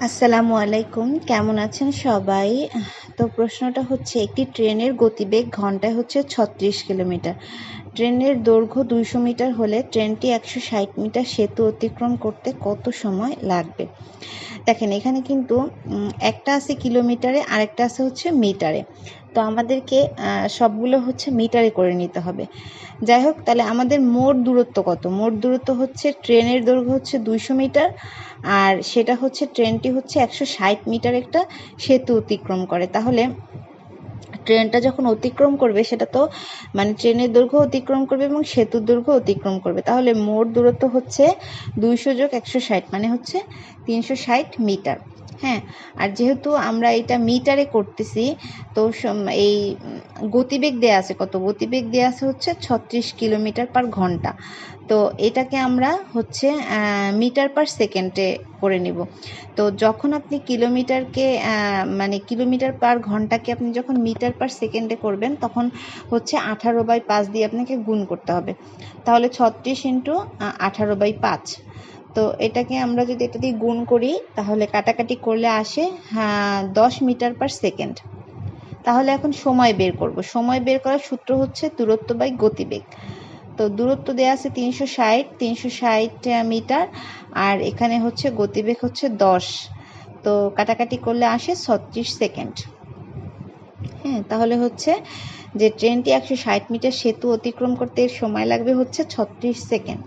আসসালামু আলাইকুম, কেমন আছেন সবাই? তো প্রশ্নটা হচ্ছে, একটি ট্রেনের গতিবেগ ঘন্টায় হচ্ছে ছত্রিশ কিলোমিটার। ট্রেনের দৈর্ঘ্য দুইশো মিটার হলে ট্রেনটি একশো ষাট মিটার সেতু অতিক্রম করতে কত সময় লাগবে? দেখেন, এখানে কিন্তু একটা আছে কিলোমিটারে আর একটা আছে হচ্ছে মিটারে। তো আমাদেরকে সবগুলো হচ্ছে মিটারে করে নিতে হবে। যাই হোক, তাহলে আমাদের মোট দূরত্ব কত? মোট দূরত্ব হচ্ছে, ট্রেনের দৈর্ঘ্য হচ্ছে দুইশো মিটার, আর সেটা হচ্ছে, ট্রেনটি হচ্ছে একশো ষাট মিটার একটা সেতু অতিক্রম করে। তাহলে ট্রেনটা যখন অতিক্রম করবে, সেটা তো মানে ট্রেনের দৈর্ঘ্য অতিক্রম করবে এবং সেতুর দৈর্ঘ্য অতিক্রম করবে। তাহলে মোট দূরত্ব হচ্ছে দুইশো যোগ একশো ষাট মানে হচ্ছে তিনশো ষাট মিটার। হ্যাঁ আর যেহেতু আমরা এটা মিটারে করতেছি, তো এই গতিবেগ দেয়া আছে, কত গতিবেগ দেয়া আছে হচ্ছে ছত্রিশ কিলোমিটার পার ঘণ্টা। তো এটাকে আমরা হচ্ছে মিটার পার সেকেন্ডে করে নিব। তো যখন আপনি কিলোমিটারকে মানে কিলোমিটার পার ঘন্টাকে আপনি যখন মিটার পার সেকেন্ডে করবেন, তখন হচ্ছে আঠারো বাই পাঁচ দিয়ে আপনাকে গুণ করতে হবে। তাহলে ছত্রিশ ইন্টু আঠারো বাই পাঁচ। তো এটাকে আমরা যদি এটা দিয়ে গুণ করি, তাহলে কাটাকাটি করলে আসে হ্যাঁ দশ মিটার পার সেকেন্ড তাহলে এখন সময় বের করব। সময় বের করার সূত্র হচ্ছে দূরত্ব বাই গতিবেগ। তো দূরত্ব দেওয়া আছে তিনশো ষাট তিনশো ষাট মিটার, আর এখানে হচ্ছে গতিবেগ হচ্ছে দশ। তো কাটাকাটি করলে আসে ছত্রিশ সেকেন্ড হ্যাঁ তাহলে হচ্ছে যে ট্রেনটি একশো ষাট মিটার সেতু অতিক্রম করতে সময় লাগবে হচ্ছে ছত্রিশ সেকেন্ড